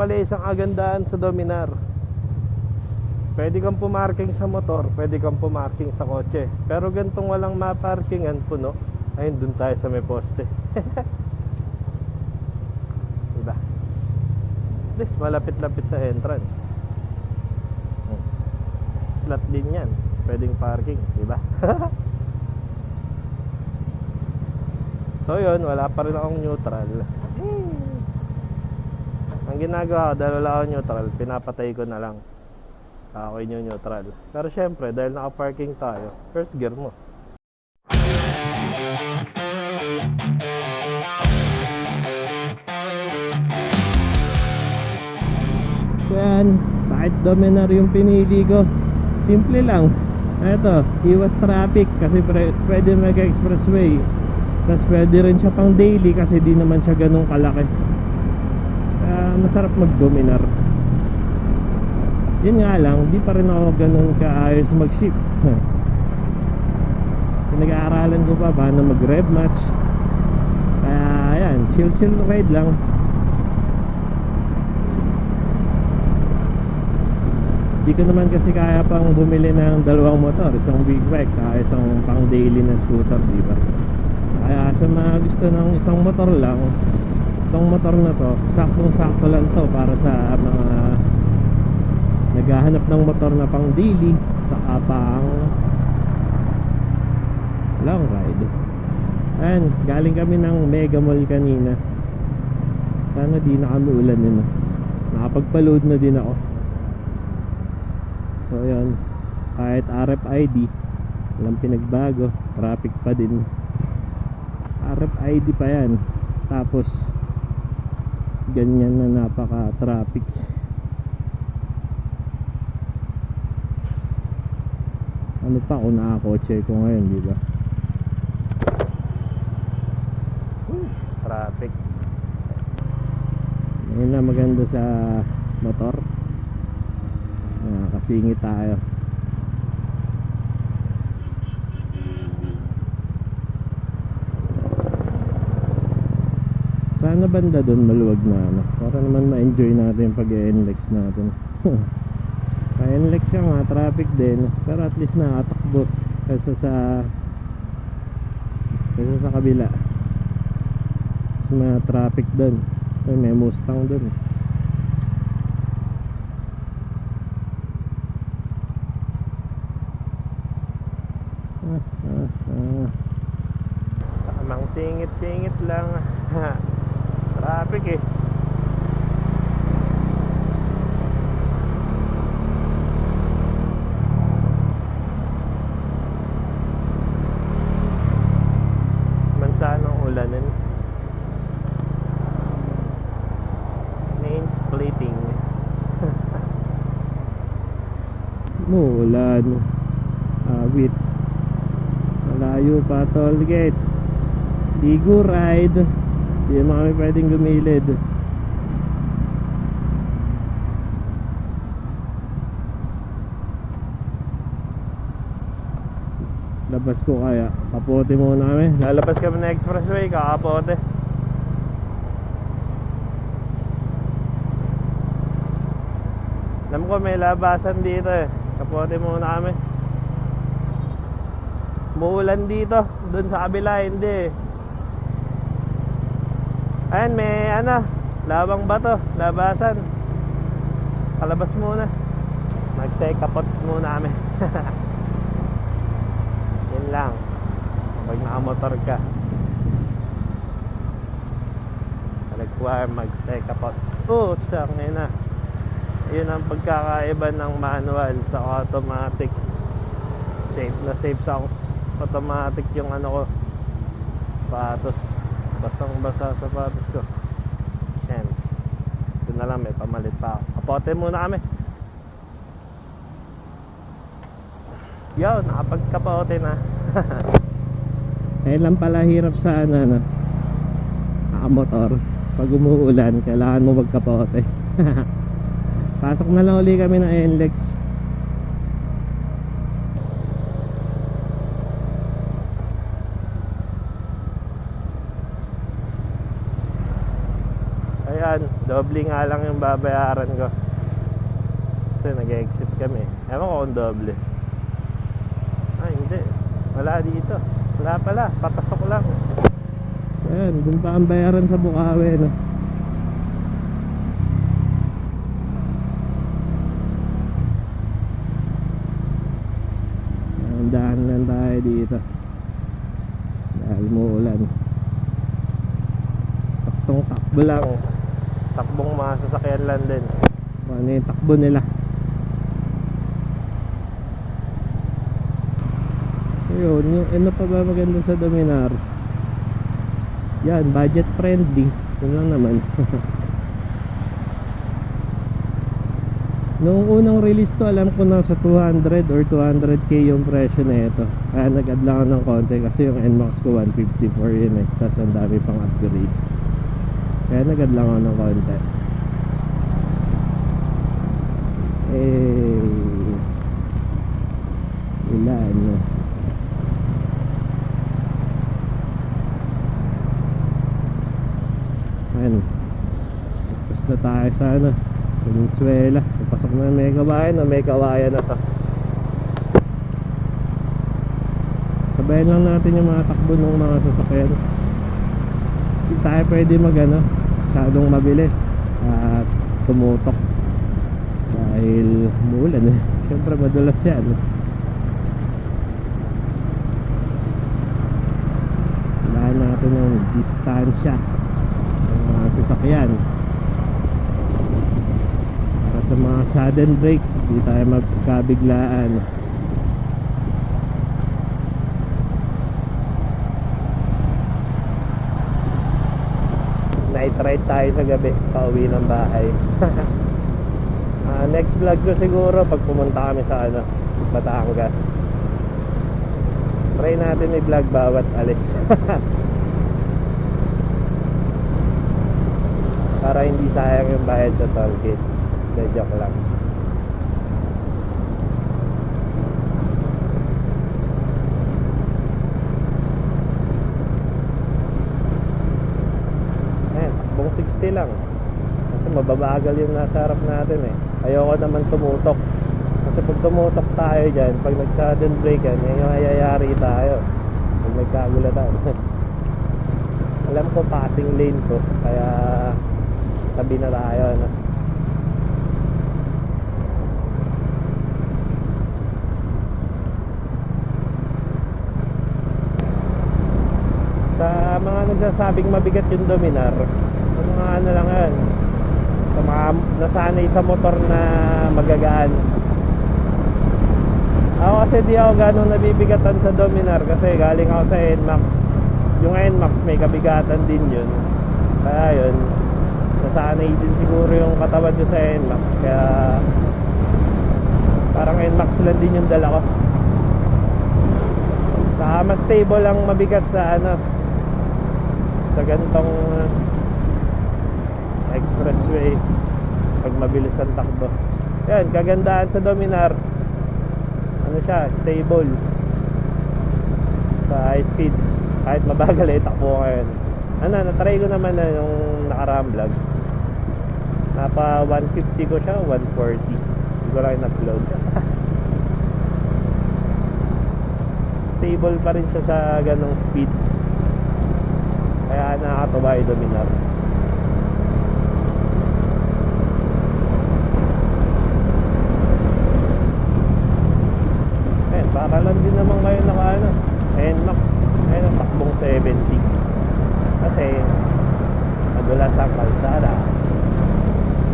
pala isang agandaan sa Dominar. Pwede kang pumarking sa motor, pwede kang pumarking sa kotse. Pero gantong walang maparkingan, puno. Ayun, dun tayo sa may poste. diba? At least malapit-lapit sa entrance. Slot din yan. Pwedeng parking, diba? so yun, wala pa rin akong neutral. Ang ginagawa ko, dahil wala akong neutral, pinapatay ko na lang. Ako yung neutral. Pero syempre, dahil naka-parking tayo, first gear mo. Yan, bakit Dominar yung pinili ko? Simple lang. Ito, iwas traffic kasi pwede mag-expressway. Tapos pwede rin siya pang daily kasi di naman siya ganun kalaki. Masarap mag-Dominar. Yun nga lang, di pa rin ako ganun kaayos mag-ship. Pinag-aaralan ko pa paano mag-rev match. Kaya ayan, chill-chill ride lang. Di ko naman kasi kaya pang bumili ng dalawang motor, isang big bike sa isang pang daily na scooter, di ba? Kaya sa mga gusto ng isang motor lang, itong motor na to, saktong-sakto lang to para sa mga naghahanap ng motor na pang daily saka pang long ride. Ayan, galing kami ng Mega Mall kanina. Sana di na kami ulan yun. Nakapagpa-load na din ako. So yun Kahit RFID Walang pinagbago Traffic pa din RFID pa yan Tapos Ganyan na napaka traffic Ano pa kung nakakotse ko ngayon di ba? Traffic. Yun na maganda sa motor. Nakakasingit tayo. Sana banda doon maluwag na ano. Para naman ma-enjoy natin pag NLEX natin. Kaya NLEX ka nga, traffic din. Pero at least nakatakbo kaysa sa kaysa sa kabila. Mas mga traffic doon. Ay, may Mustang doon. Ah, ah, ah. Singit-singit lang. Traffic eh. Mansanong ulanin. Main splitting. Muulan. Awit. Malayo pa toll gate. Ligo ride. Hindi naman kami pwedeng gumilid. Labas ko kaya. Kapote muna kami. Lalabas kami na expressway. Kakapote. Alam ko may labasan dito eh. Kapote muna kami. Muulan dito. Doon sa kabila, hindi. Ayan, may ano, labang bato, labasan. Palabas muna. Mag-take pots muna kami. Yan lang. Pag nakamotor ka. Require mag-take pots. Oh, siyang na. Yun ang pagkakaiba ng manual sa automatic. Safe na safe sa automatic yung ano ko. Patos. Basang basa sa sapatos ko. Chance. Ito na lang may pamalit pa ako. Kapote muna kami. Yo, nakapagkapote na. Ayun lang pala hirap sa ano, ano nakamotor. Pag umuulan, kailangan mo magkapote. Pasok na lang uli kami ng NLEX. Ayan, Doble nga lang yung babayaran ko. Kasi nag-exit kami. Ewan ko kung doble. Ay, hindi. Wala dito. Wala pala. Papasok lang. Ayan, dun pa ang bayaran sa Bukawi, no? Ayan, daan lang tayo dito. Dahil muulan. Saktong takbo lang. Sasakyan lang din. Ano yung takbo nila. Ayun, yung ano pa ba maganda sa Dominar? Yan, budget friendly. Yun lang naman. Noong unang release to, alam ko na sa 200 or 200k yung presyo na ito. Kaya nag-add lang ako ng konti kasi yung NMAX ko 154 yun eh. Tapos ang dami pang upgrade. Kaya nag-add lang ako ng konti. Eh, ilan no? Ayan. Tapos na tayo sa ano, Venezuela. Papasok na may kabayan na may kawayan na to. Sabayan lang natin yung mga takbo ng mga sasakyan. Hindi tayo pwede mag ano, masyadong mabilis at tumutok. Dahil muulan eh. Siyempre madulas yan. Kailangan natin ng distansya ng mga sasakyan para sa mga sudden brake hindi tayo magkabiglaan night ride tayo sa gabi pauwi ng bahay Ah, next vlog ko siguro pag pumunta kami sa ano Batangas try natin i-vlog bawat alis para hindi sayang yung bayad sa toll gate. Joke lang. Ayan, takbong 60 lang. Kasi mababagal yung nasa harap natin eh. Ayoko naman tumutok. Kasi pag tumutok tayo dyan, pag nag-sudden brake yan, yan yung ayayari tayo. Pag nagkagulatan. Alam ko passing lane ko, kaya tabi na tayo ano. sa mga nagsasabing mabigat yung dominar mga ano lang yan sa mga nasanay sa motor na magagaan. Ako kasi di ako ganong nabibigatan sa dominar kasi galing ako sa NMAX. Yung NMAX may kabigatan din yun. Kaya yun nasanay din siguro yung katawan ko sa NMAX. Kaya parang NMAX lang din yung dala ko. Saka mas stable ang mabigat sa ano sa gantong uh, expressway pag mabilis ang takbo. Yan kagandahan sa Dominar. Ano siya stable. Sa high speed. Kahit mabagal eh takbo ngayon. Ano natry ko naman na yung nakaraang vlog. Napa 150 ko siya 140 hindi ko lang in-upload. Stable pa rin siya sa ganong speed. Kaya nakakatuwa yung dominar lang din naman kayo naka ano NMAX. Ayun ang takbong 70 kasi madulas ang kalsada.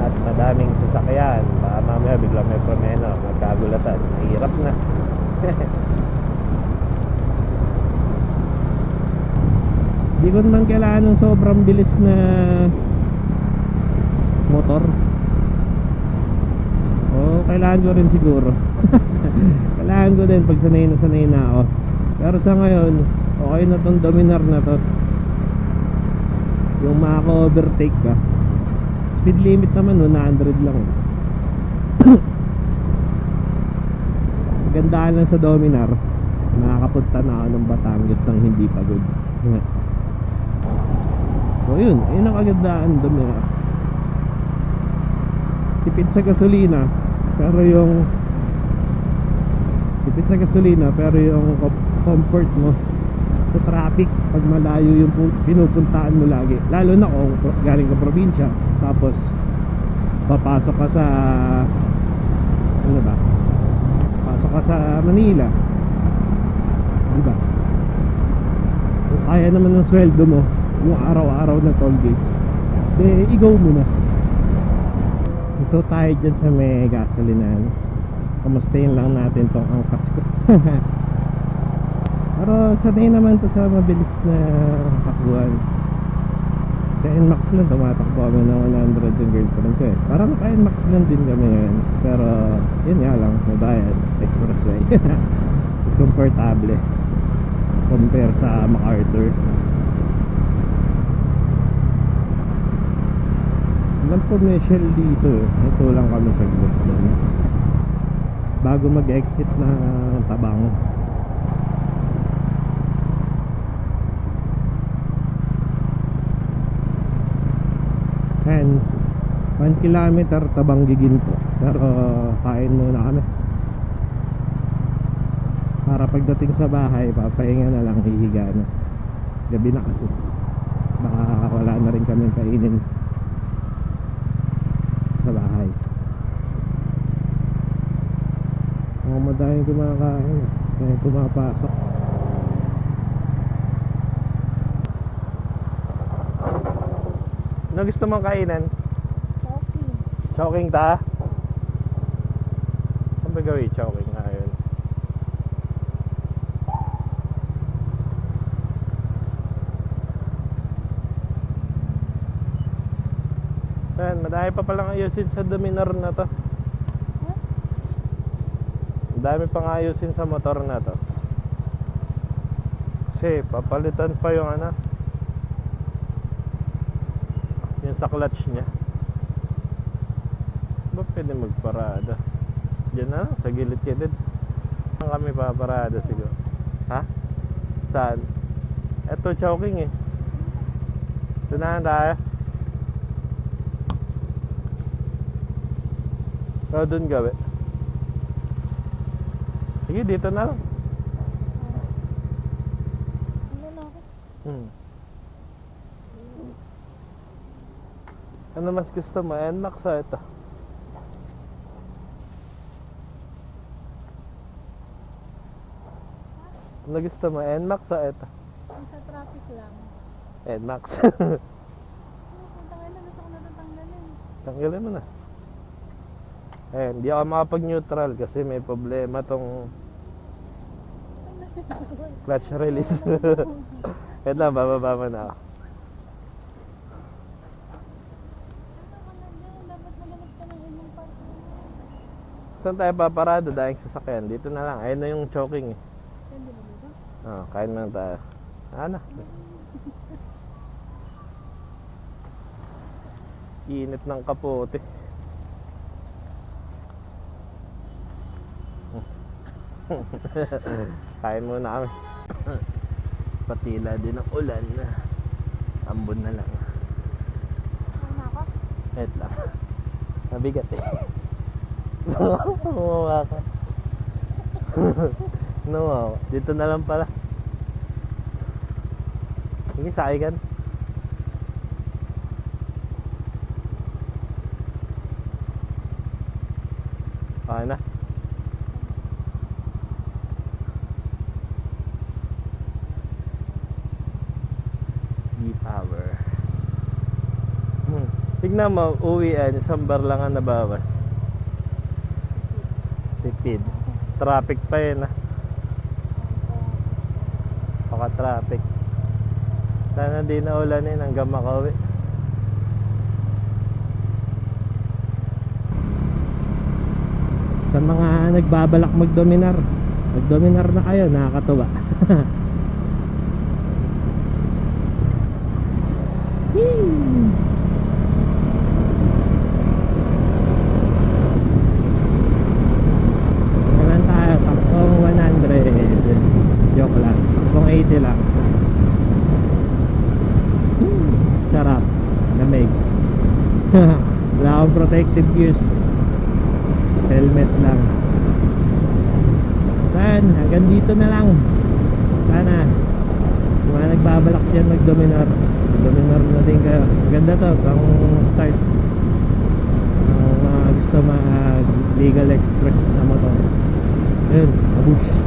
At madaming sasakyan. Baka mamaya biglang may promeno magkagulatan. Mahirap na. Di ko naman kailangan ng sobrang bilis na motor. Oo, kailangan ko rin siguro. Kailangan ko din pag sanay na sanay na ako. Pero sa ngayon, okay na tong dominar na to. Yung makaka-overtake ka. Speed limit naman, 100 lang. Gandaan lang sa dominar. Nakakapunta na ako ng Batangas nang hindi pagod. So yun, ayun ang kagandaan eh. tipid sa gasolina pero yung tipid sa gasolina pero yung com- comfort mo sa traffic pag malayo yung pu- pinupuntaan mo lagi. Lalo na kung galing ka probinsya tapos papasok ka sa ano ba? Pasok ka sa Manila. Di ba? Kung kaya naman ng sweldo mo yung araw-araw na toll gate de igaw mo na ito tayo dyan sa may gasolinahan kamustahin lang natin tong angkas ko. Pero sanay naman to sa mabilis na takbuhan sa NMAX lang tumatakbo kami ng 100 yung girlfriend ko eh. Parang naka NMAX lang din kami ngayon. Pero yun nga lang mabayad expressway. Mas comfortable compare sa MacArthur. Walang commercial dito eh. Ito lang kami sa doon. Bago mag-exit na tabang. And 1 kilometer tabang giginto. Pero kain muna kami. Para pagdating sa bahay, papahinga na lang hihiga na. Gabi na kasi. Baka wala na rin kami kainin sa bahay. Mga madaming kumakain. Kaya pumapasok. Ano gusto mong kainan? Coffee. Chowking ta? Saan ba gawin chowking ngayon? Ayan, madami pa palang ayusin sa Dominar na to. Madami pang ayusin sa motor na to. Kasi papalitan pa yung ano. Yung sa clutch niya. Ba pwede magparada? Diyan na sa gilid-gilid. Saan kami paparada siguro? Ha? Saan? Eto, choking eh. Na tayo. O, dun gawi. Sige, dito na lang. Ano na ako? Hmm. Ano mas gusto mo? NMAX o ito? Ano gusto mo? NMAX o ito? Ang sa traffic lang. NMAX. Ano, punta na, gusto ko na ito tanggalin. Tanggalin mo na. Eh, hindi ako makapag-neutral kasi may problema tong clutch release. Ito na, bababa mo na ako. Lang. Saan tayo paparado dahil sasakyan? Dito na lang. Ayun na yung choking eh. Oh, kain muna tayo. Ano? Init ng kapote. kain muna kami. Patila din ang ulan. Ambon na lang. Ano? Wait lang. Mabigat eh. Gumawa ka. no, dito na lang pala. Sige, sakay kan. Okay na. E-power. Hmm. Tignan mo, uwian, isang bar lang ang nabawas. Tipid. Traffic pa yun ah. Baka traffic. Sana di na ulanin hanggang makauwi. Sa mga nagbabalak magdominar, magdominar na kayo, nakakatuwa. Whee! Naman tayo, taktong 100. Joke lang. Taktong 80 lang. Hmm, Sarap. Lamig. Wala akong protective gears helmet lang. Yan hanggang dito na lang. Sana kung nagbabalak dyan mag dominar dominar na din kayo. Ganda to pang start. Ang mga gusto mag legal express na motor. Yun abush